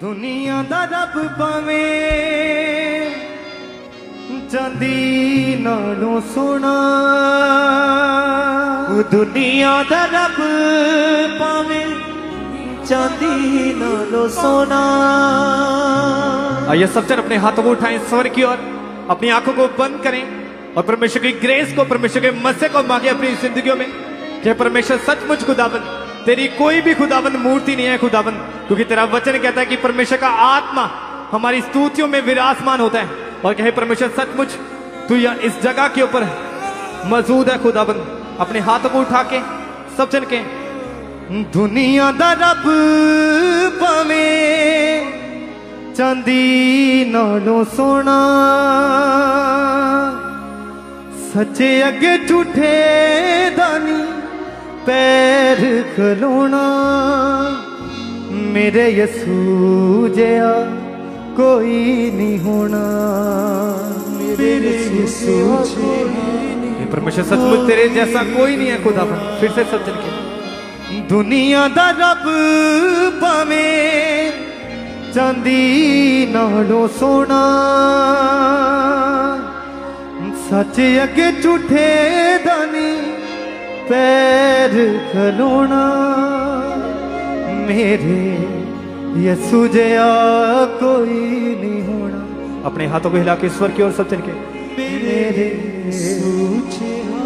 दुनिया ਦਾ रब पावे चंदी ਨਾਲੋਂ सोना। दुनिया ਦੁਨੀਆ रब ਰੱਬ चंदी चांदी सोना। आइए सब जन अपने हाथों को उठाएँ, स्वर की ओर, अपनी आँखों को बंद करें और परमेश्वर की ग्रेस को, परमेश्वर के मस्से को मांगे अपनी जिंदगियों में। क्या परमेश्वर, सचमुच खुदाबंद तेरी कोई भी खुदाबंद मूर्ति नहीं है खुदाबंद क्योंकि तेरा वचन कहता है कि परमेश्वर का आत्मा हमारी स्तुतियों में विराजमान होता है। और कहे, परमेश्वर, सचमुच, तू यह इस जगह के ऊपर मौजूद है खुदाबंद अपने हाथों को उठा के सब जन के, दुनिया का रब पवे, चांदी, नालों, सोना, सच्चे अगे झूठे ਪੈਰ ਖਲੋਣਾ। ਮੇਰੇ ਯਸੂ ਜਿਆ ਕੋਈ ਨਹੀਂ ਹੋਣਾ। ਮੇਰੇ ਯਸੂ ਜਿਆ ਪਰਮੇਸ਼ਰ ਸੱਚਮੁੱਚ ਤੇਰੇ ਜੈਸਾ ਕੋਈ ਨਹੀਂ ਹੈ ਖੁਦਾ ਫਿਰ ਸੇ ਸੱਚ ਕੇ। ਦੁਨੀਆ ਦਾ ਰੱਬ ਭਾਵੇਂ ਚਾਂਦੀ ਨਾਲੋਂ ਸੋਨਾ ਸੱਚ ਅੱਗੇ ਝੂਠੇ ਦਾਨੀ ਪੈਰ ਖਲੋਣਾ ਮੇਰੇ ਯਸੂ ਜਿਆ ਕੋਈ ਨਹੀਂ ਹੋਣਾ। ਆਪਣੇ ਹੱਥੋਂ ਹਿਲਾ ਕੇ ਸਵਰ ਕੀ ਔਰ ਸਭ ਚਲ ਕੇ। ਮੇਰੇ ਯਸੂ ਜਿਆ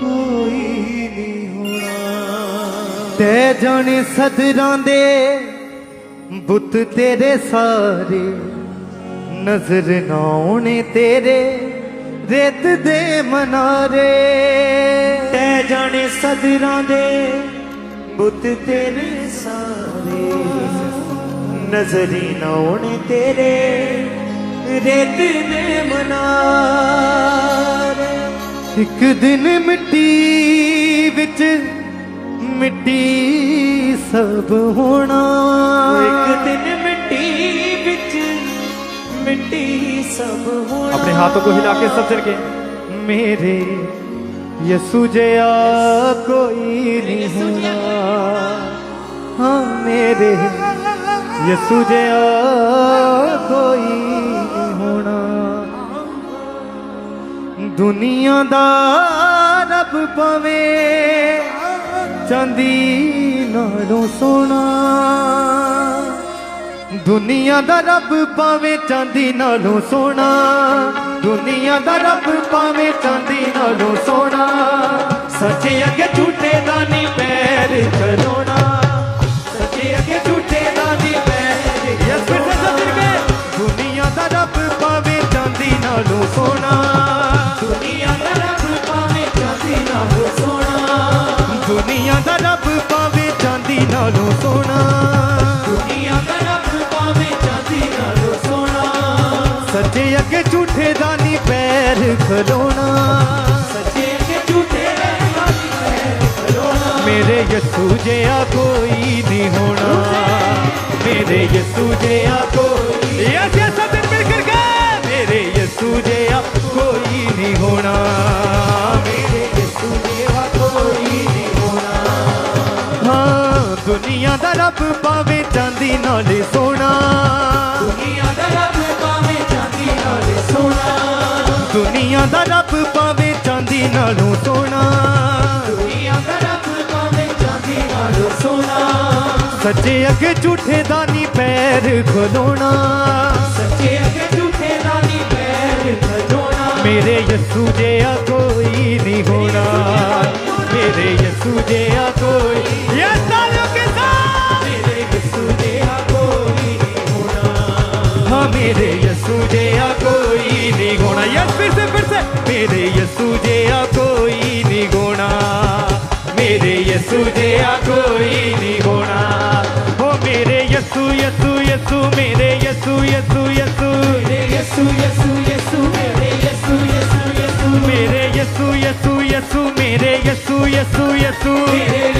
ਕੋਈ ਨਹੀਂ ਹੋਣਾ। ਤੇ ਜਾਣੇ ਸਦਰਾਂ ਦੇ ਬੁੱਤ ਤੇਰੇ ਸਾਰੇ ਨਜ਼ਰ ਨਾ ਤੇਰੇ। ਰੇਤ ਦੇ ਮਨਾਰੇ ਜਾਣੇ ਸਦਰਾਂ ਦੇ ਬੁੱਤ ਤੇਰੇ ਸਾਰੇ ਨਜ਼ਰੀ ਨਾ ਹੋਣੇ ਤੇਰੇ ਰੇਤ ਦੇ ਮਨਾਰ। ਇੱਕ ਦਿਨ ਮਿੱਟੀ ਵਿੱਚ ਮਿੱਟੀ ਸਭ ਹੋਣਾ। ਇੱਕ ਦਿਨ ਮਿੱਟੀ ਵਿੱਚ ਮਿੱਟੀ ਸਭ ਹੋਣਾ। ਆਪਣੇ ਹੱਥੋਂ ਕੋ ਹਿਲਾ ਕੇ ਸੱਜਣ ਕੇ। ਮੇਰੇ यसु जया कोई नहीं हाँ मेरे यसु जया कोई होना ਦੁਨੀਆ ਦਾ ਰੱਬ ਪਵੇ ਚੰਦੀ ਨਾਲੋਂ ਸੋਹਣਾ ਦੁਨੀਆ ਦਾ ਰੱਬ ਪਾਵੇ ਚਾਂਦੀ ਨਾਲੋਂ ਸੋਹਣਾ। ਦੁਨੀਆ ਦਾ ਰੱਬ ਪਾਵੇ ਚਾਂਦੀ ਨਾਲੋਂ ਸੋਹਣਾ। ਸੱਚੇ ਅੱਗੇ ਝੂਠੇ ਦਾ ਨਹੀਂ ਪੈਰ ਖਲੋਣਾ ਸੱਚੇ ਅੱਗੇ ਝੂਠੇ ਦਾ ਨਹੀਂ ਪੈਰ ਯਸ ਫਿਰ ਸੇ ਕੇ ਦੁਨੀਆ ਦਾ ਰੱਬ ਪਾਵੇ ਚਾਂਦੀ ਨਾਲੋਂ ਸੋਹਣਾ। ਦੁਨੀਆ ਦਾ ਰੱਬ ਪਾਵੇ ਚਾਂਦੀ ਨਾਲੋਂ ਸੋਹਣਾ। ਦੁਨੀਆ ਦਾ ਰੱਬ ਪਾਵੇ ਚਾਂਦੀ ਨਾਲੋਂ ਸੋਹਣਾ। ਸੱਚੇ ਅੱਗੇ ਝੂਠੇ ਦਾ ਨਹੀਂ ਪੈਰ ਖਲੋਣਾ। ਸੱਚੇ ਅੱਗੇ ਝੂਠੇ ਦਾ ਨਹੀਂ ਪੈਰ ਖਲੋਣਾ। ਮੇਰੇ ਯਸੂ ਜਿਹਾ ਕੋਈ ਨਹੀਂ ਹੋਣਾ। ਮੇਰੇ ਯਸੂ ਜਿਹਾ ਕੋਈ ਯਸ ਯਸ ਸਭ ਮਿਲ ਕੇ ਮੇਰੇ ਯਸੂ ਜਿਹਾ ਕੋਈ ਨਹੀਂ ਹੋਣਾ। ਮੇਰੇ ਯਸੂ ਜਿਹਾ ਕੋਈ ਨਹੀਂ ਹੋਣਾ। ਹਾਂ ਦੁਨੀਆ ਦਾ ਰੱਬ ਪਾਵੇ ਚਾਂਦੀ ਨਾਲੇ ਸੋਨਾ। ਦੁਨੀਆ ਦਾ ਰੱਬ ਪਾਵੇ ਨਾਲੇ ਸੋਨਾ ਦੁਨੀਆ ਦਾ ਰੱਬ ਪਾਵੇ ਚਾਂਦੀ ਨਾਲੋਂ ਸੋਨਾ ਦੁਨੀਆ ਦਾ ਰੱਬ ਪਾਵੇ ਚਾਂਦੀ ਨਾਲੋਂ ਸੋਨਾ ਸੱਚੇ ਅੱਗੇ ਝੂਠੇ ਦਾ ਨਹੀਂ ਪੈਰ ਖਲੋਣਾ। ਸੱਚੇ ਅੱਗੇ ਝੂਠੇ ਦਾ ਨਹੀਂ ਪੈਰ ਖਲੋਣਾ। ਮੇਰੇ ਯਸੂ ਜਿਹਾ ਕੋਈ ਯਸੂ ਜਿਹਾ ਕੋਈ ਨਹੀਂ ਹੋਣਾ। ਮੇਰੇ ਯਸੂ ਜਿਹਾ ਕੋਈ ਨਹੀਂ ਹੋਣਾ। ਹੋ ਮੇਰੇ ਯਸੂ ਯਸੂ ਯਸੂ ਮੇਰੇ ਯਸੂ ਯਸੂ ਯਸੂ। ਮੇਰੇ ਯਸੂ ਯਸੂ ਯਸੂ ਮੇਰੇ ਯਸੂ ਯਸੂ ਯਸੂ। ਮੇਰੇ ਯਸੂ ਯਸੂ ਯਸੂ ਮੇਰੇ ਯਸੂ ਯਸੂ ਯਸੂ। ਮੇਰੇ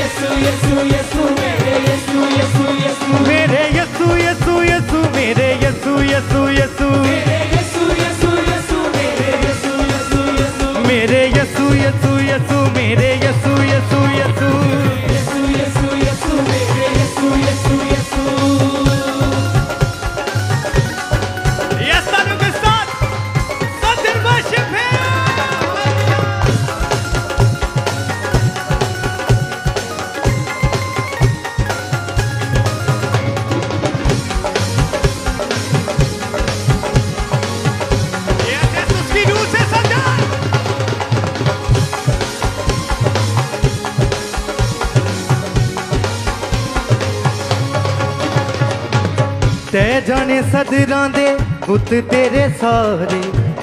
ਤੈ ਜਾਣੇ ਸਦਰਾਂ ਦੇ ਬੁੱਤ ਤੇਰੇ ਸਾਰੇ,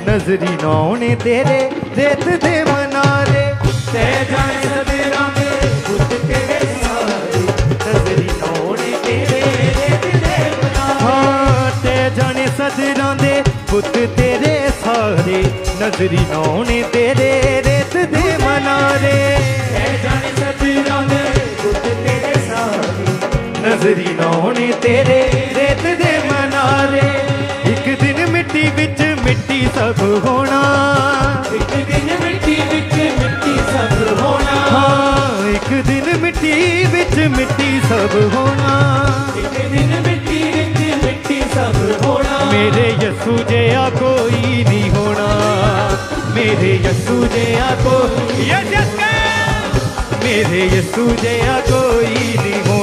ਨਜ਼ਰੀ ਨਾ ਆਉਣੇ ਤੇਰੇ, ਰੇਤ ਦੇ ਮਨਾਰੇ। ਤੈ ਜਾਣੇ ਸਦਰਾਂ ਦੇ ਬੁੱਤ ਤੇਰੇ ਸਾਰੇ, ਨਜ਼ਰੀ ਨਾ ਆਉਣੇ ਤੇਰੇ, ਰੇਤ ਦੇ ਮਨਾਰੇ। ਤੈ ਜਾਣੇ ਸਦਰਾਂ ਦੇ ਬੁੱਤ ਤੇਰੇ ਸਾਰੇ, ਨਜ਼ਰੀ ਨਾ ਆਉਣੇ ਤੇਰੇ, ਰੇਤ ਦੇ ਮਨਾਰੇ। ਤੈ ਜਾਣੇ ਨਜ਼ਰੀ ਨਾ ਆਉਣੇ ਤੇਰੇ ਰੇਤ ਦੇ ਮਨਾਰੇ। ਇੱਕ ਦਿਨ ਮਿੱਟੀ ਵਿੱਚ ਮਿੱਟੀ ਸਭ ਹੋਣਾ। ਇੱਕ ਦਿਨ ਮਿੱਟੀ ਵਿੱਚ ਮਿੱਟੀ ਸਭ ਹੋਣਾ। ਹਾਂ ਇੱਕ ਦਿਨ ਮਿੱਟੀ ਵਿੱਚ ਮਿੱਟੀ ਸਭ ਹੋਣਾ। ਇੱਕ ਦਿਨ ਮਿੱਟੀ ਵਿੱਚ ਮਿੱਟੀ ਸਭ ਹੋਣਾ। ਮੇਰੇ ਯਸੂ ਜਿਹਾ ਕੋਈ ਨਹੀਂ ਹੋਣਾ। ਮੇਰੇ ਯਸੂ ਜਿਹਾ ਕੋਈ ਯਸ ਯਸ। ਮੇਰੇ ਯਸੂ ਜਿਹਾ ਕੋਈ ਨਹੀਂ ਹੋਣਾ।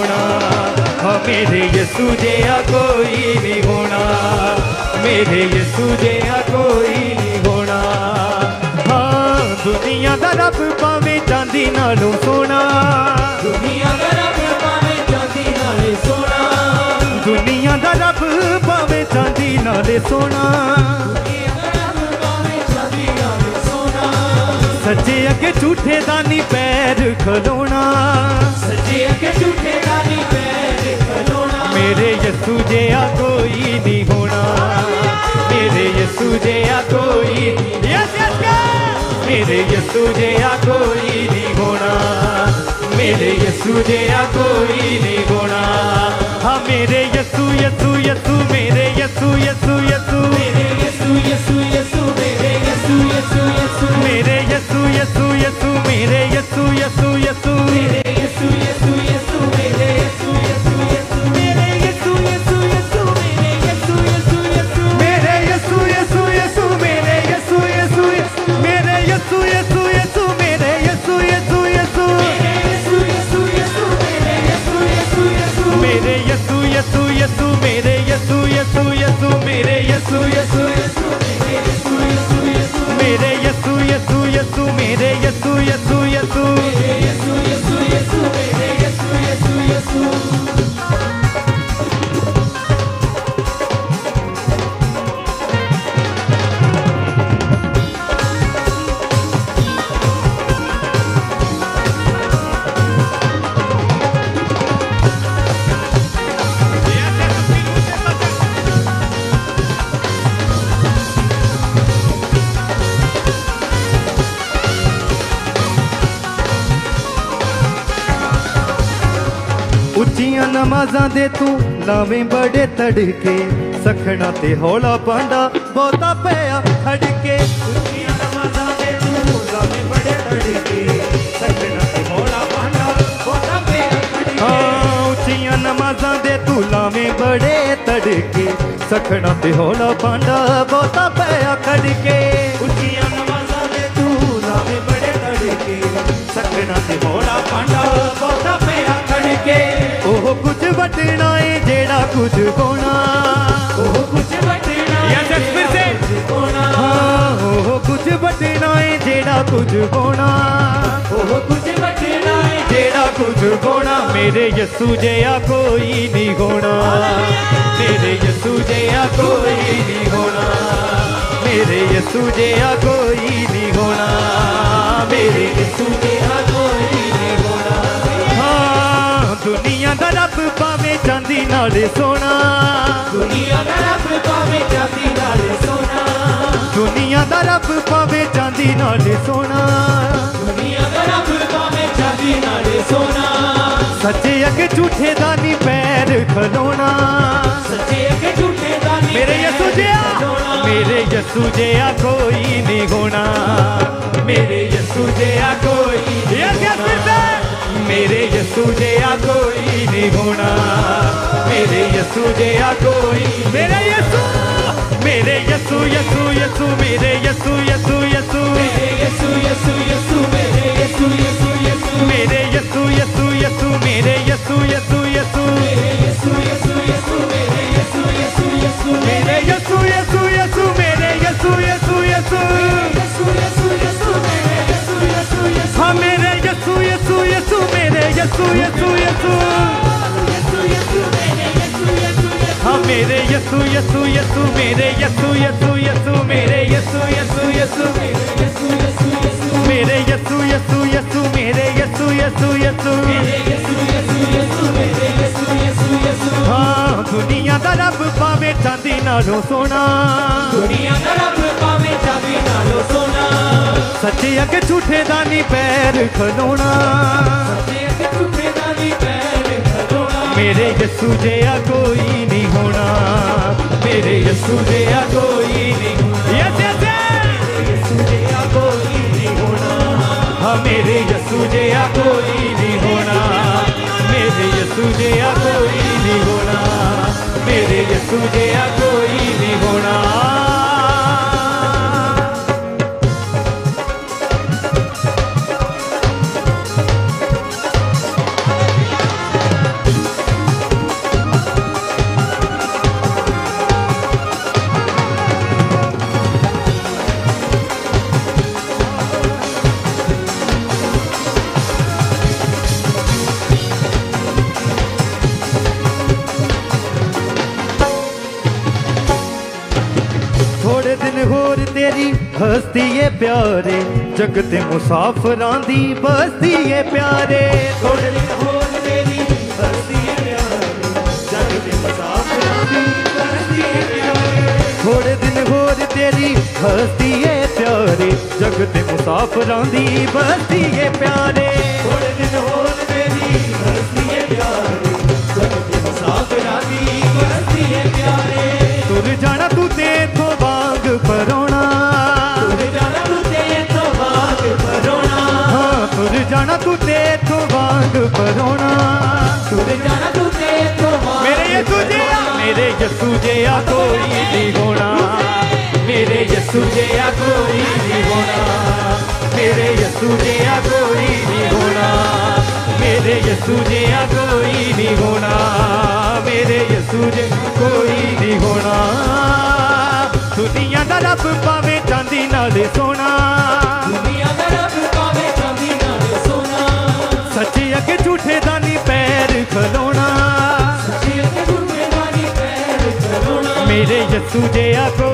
ਮੇਰੇ ਯਸੂ ਜਿਹਾ ਕੋਈ ਨਹੀਂ ਹੋਣਾ। ਮੇਰੇ ਯਸੂ ਜਿਹਾ ਕੋਈ ਨਹੀਂ ਹੋਣਾ। ਹਾਂ ਦੁਨੀਆ ਦਾ ਰੱਬ ਭਾਵੇਂ ਚਾਂਦੀ ਨਾਲੋਂ ਸੋਹਣਾ। ਦੁਨੀਆ ਦਾ ਰੱਬ ਪਾਵੇਂ ਚਾਂਦੀ ਨਾਲੇ ਸੋਨਾ ਦੁਨੀਆ ਦਾ ਰੱਬ ਭਾਵੇਂ ਚਾਂਦੀ ਨਾਲੇ ਸੋਹਣਾ। ਦੁਨੀਆ ਦਾ ਰੱਬ ਪਾਵੇਂ ਚਾਂਦੀ ਨਾਲੇ ਸੋਨਾ ਸੱਚੇ ਅੱਗੇ ਝੂਠੇ ਦਾ ਨਹੀਂ ਪੈਰ ਖਲੋਣਾ। ਸੱਚੇ ਅੱਗੇ ਝੂਠੇ ਦਾ ਨਹੀਂ ਪੈਰ ਮੇਰੇ ਯਸੂ ਜਿਹਾ ਕੋਈ ਨਹੀਂ ਹੋਣਾ। ਮੇਰੇ ਯਸੂ ਜਿਆ ਕੋਈ ਯਸ ਯਸ ਮੇਰੇ ਯਸੂ ਜਿਆ ਕੋਈ ਨਹੀਂ ਹੋਣਾ। ਮੇਰੇ ਯਸੂ ਜਿਆ ਕੋਈ ਨਹੀਂ ਹੋਣਾ। ਹਾਂ, ਮੇਰੇ ਯਸੂ ਯਸੂ ਯਸੂ, ਮੇਰੇ ਯਸੂ ਯਸੂ ਯਸੂ। ਮੇਰੇ ਯਿਸੂ, ਯਸੂ, ਯਿਸੂ, ਮੇਰੇ ਯਸੂ, ਯਿਸੂ ਯਿਸੂ। ਮੇਰੇ ਯਸੂ ਯਸੂ ਯਸੂ, ਮੇਰੇ ਯਸੂ ਯਸੂ ਯਸੂ। ਉੱਚੀਆਂ ਨਮਾਜ਼ਾਂ ਦੇ ਤੂੰ ਲਾਵੇਂ ਬੜੇ ਤੜਕੇ, ਸਖਣਾ ਤੇ ਹੌਲਾ ਪਾਂਡਾ ਬਹੁਤਾ ਪਿਆ ਖੜਕੇ। ਉੱਚੀਆਂ ਨਮਾਜ਼ਾਂ ਦੇ ਤੂੰ ਲਾਵੇਂ ਬੜੇ ਤੜਕੇ, ਸਖਣਾ ਤੇ ਹੌਲਾ ਪਾਂਡਾ ਬਹੁਤਾ ਪਿਆ ਖੜਕੇ। ਹਾਂ, ਉੱਚੀਆਂ ਨਮਾਜ਼ਾਂ ਦੇ ਤੂੰ ਲਾਵੇਂ ਬੜੇ ਤੜਕੇ, ਸਖਣਾ ਤੇ ਹੌਲਾ ਪਾਂਡਾ ਬਹੁਤਾ ਪਿਆ ਖੜਕੇ। ਉੱਚੀਆਂ ਨਮਾਜ਼ਾਂ ਦੇ ਤੂੰ ਲਾਵੇਂ ਬੜੇ ਤੜਕੇ, ਸਖਣਾ ਤੇ ਹੌਲਾ ਪਾਂਡਾ ਕੁਝ ਹੋਣਾ। ਹੋਣਾ ਹਾਂ ਉਹ ਕੁਝ ਵਟਣਾ ਏ ਜਿਹੜਾ ਕੁਝ ਹੋਣਾ ਉਹ ਕੁਝ ਵਟਣਾ ਹੈ ਜਿਹੜਾ ਕੁਝ ਹੋਣਾ ਮੇਰੇ ਯਸੂ ਜਿਹਾ ਕੋਈ ਨਹੀਂ ਹੋਣਾ। ਮੇਰੇ ਯਸੂ ਜਿਹਾ ਕੋਈ ਨਹੀਂ ਹੋਣਾ। ਮੇਰੇ ਯਸੂ ਜਿਹਾ ਕੋਈ ਨਹੀਂ ਹੋਣਾ। ਮੇਰੇ ਯਸੂ ਦੁਨੀਆ ਦਾ ਰੱਬ ਭਾਵੇਂ ਚਾਂਦੀ ਨਾਲੇ ਸੋਨਾ। ਦੁਨੀਆ ਦਾ ਰੱਬ ਪਾਵੇਂ ਚਾਂਦੀ ਨਾਲੇ ਸੋਨਾ। ਦੁਨੀਆ ਦਾ ਰੱਬ ਭਾਵੇਂ ਚਾਂਦੀ ਨਾਲੇ ਸੋਨਾ। ਦੁਨੀਆ ਦਾ ਰੱਬ ਪਾਵੇਂ ਚਾਂਦੀ ਨਾਲੇ ਸੋਨਾ। ਸੱਚੇ ਅੱਗੇ ਝੂਠੇ ਦਾ ਨਹੀਂ ਪੈਰ ਖਲੋਣਾ। ਸੱਚੇ ਅੱਗੇ ਝੂਠੇ ਦਾ ਨਹੀਂ ਮੇਰੇ ਯਸੂ ਜਿਹਾ ਮੇਰੇ ਯਸੂ ਜਿਹਾ ਕੋਈ ਨਹੀਂ ਹੋਣਾ। ਮੇਰੇ ਯਸੂ ਜਿਹਾ ਕੋਈ ਯਸ ਯਸ ਫਿਰ ਸੇ ਮੇਰੇ ਯਸੂ ਜਿਹਾ ਕੋਈ ਨਹੀਂ ਹੋਣਾ ਮੇਰੇ ਯਸੂ ਜਿਹਾ ਕੋਈ ਮੇਰੇ ਯਸੂ ਮੇਰੇ ਯਸੂ ਯਸੂ ਯਸੂ ਮੇਰੇ ਯਸੂ ਯਸੂ ਯਸੂ ਮੇਰੇ ਯਿਸੂ ਯਿਸੂ ਯਿਸੂ ਮੇਰੇ ਯਿਸੂ ਯਿਸੂ ਯਿਸੂ ਮੇਰੇ ਯਸੂ ਯਸੂ ਯਸੂ ਮੇਰੇ ਯਸੂ ਯਸੂ ਯਸੂ ਮੇਰੇ ਯਿਸੂ ਯਿਸੂ ਯਿਸੂ ਮੇਰੇ ਯਿਸੂ ਯਿਸੂ ਯਿਸੂ ਮੇਰੇ ਯਸੂ ਯਸੂ ਯਸੂ ਮੇਰੇ ਯਸੂ ਯਸੂ ਯਸੂ ਯਸੂ ਯਸੂ। ਮੇਰੇ ਯਿਸੂ ਯਿਸੂ ਯਿਸੂ ਹਾਂ, ਮੇਰੇ ਯਸੂ ਯਸੂ ਯਸੂ, ਮੇਰੇ ਯਸੂ ਯਸੂ ਯਸੂ, ਮੇਰੇ ਯਸੂ ਯਸੂ ਯਸੂ। ਮੇਰੇ ਯਸੂ ਯਸੂ ਯਸੂ, ਮੇਰੇ ਯਸੂ ਯਸੂ ਯਸੂ। ਹਾਂ, ਦੁਨੀਆ ਦਾ ਰੱਬ ਪਾਵੇ ਚਾਂਦੀ ਨਾਲੋਂ ਸੋਨਾ ਦੁਨੀਆ ਦਾ ਰੱਬ ਪਾਵੇ ਚਾਬੀ ਨਾਲੋਂ ਸੋਨਾ ਸੱਚੇ ਅੱਗੇ ਝੂਠੇ ਦਾ ਨਹੀਂ ਪੈਰ ਖਲੋਣਾ। ਜੇ ਕਿ ਝੂਠੇ ਦਾ ਨਹੀਂ ਪੈਰ ਖਲੋਣਾ ਮੇਰੇ ਯਸੂ ਜਿਹਾ ਕੋਈ ਨਹੀਂ ਹੋਣਾ। ਮੇਰੇ ਯਸੂ ਜਿਹਾ ਕੋਈ ਨਹੀਂ ਯਸ ਯਸ, ਯਸੂ। ਜਿਹਾ ਕੋਈ ਨਹੀਂ ਹੋਣਾ ਹਾਂ, ਮੇਰੇ ਯਸੂ ਜਿਹਾ ਕੋਈ ਨਹੀਂ ਹੋਣਾ। ਮੇਰੇ ਯਸੂ ਜਿਹਾ ਕੋਈ ਨਹੀਂ ਹੋਣਾ। ਮੇਰੇ ਯਸੂ ਜਿਹਾ ਤੇਰੀ ਹਸਤੀ ਪਿਆਰੇ ਜਗ ਤੇ ਮੁਸਾਫਰਾਂ ਦੀ ਬਸਤੀ ਪਿਆਰੇ। ਥੋੜੇ ਦਿਨ ਹੋਰ ਤੇਰੀ ਹਸਤੀ ਪਿਆਰੇ ਜਗ ਤੇ ਮੁਸਾਫਰਾਂ ਦੀ ਬਸਤੀ ਪਿਆਰੇ। ਥੋੜੇ ਦਿਨ ਹੋਰ ਤੇਰੀ, ਹਸਤੀ ਏ ਪਿਆਰੇ ਜਗ ਤੇ ਮੁਸਾਫਰਾਂ ਦੀ ਬਸਤੀ ਪਿਆਰੇ। ਥੋੜੇ ਦਿਨ ਹੋਰ ਤੇਰੀ, ਹਸਤੀ ਏ ਪਿਆਰੇ ਜਗ ਤੇ ਮੁਸਾਫਰਾਂ ਦੀ ਬਸਤੀ ਪਿਆਰੇ। ਤੁਰ ਜਾਣਾ ਤੂੰ ਤੇ ਤੋਂ ਵਾਂਗ ਪਰੋਣਾ। ਪਰੋਣਾ। ਤੁਰ ਜਾਣਾ ਤੂੰ ਤੇ ਤੋਂ ਬਾਗ ਮੇਰੇ ਯਸੂ ਜਿਹਾ ਮੇਰੇ ਯਸੂ ਜਿਹਾ ਕੋਈ ਨਹੀਂ ਹੋਣਾ। ਮੇਰੇ ਯਸੂ ਜਿਹਾ ਕੋਈ ਨਹੀਂ ਹੋਣਾ। ਮੇਰੇ ਯਸੂ ਜਿਹਾ ਕੋਈ ਨਹੀਂ ਹੋਣਾ। ਮੇਰੇ ਯਸੂ ਜਿਹਾ ਕੋਈ ਨਹੀਂ ਹੋਣਾ। ਮੇਰੇ ਯਸੂ ਜਿਹਾ ਕੋਈ ਨਹੀਂ ਹੋਣਾ। ਦੁਨੀਆ ਦਾ ਰੱਬ ਪਾਵੇ ਚਾਂਦੀ ਨਾਲ ਸੋਨਾ। ਮੇਰੇ ਯਸੂ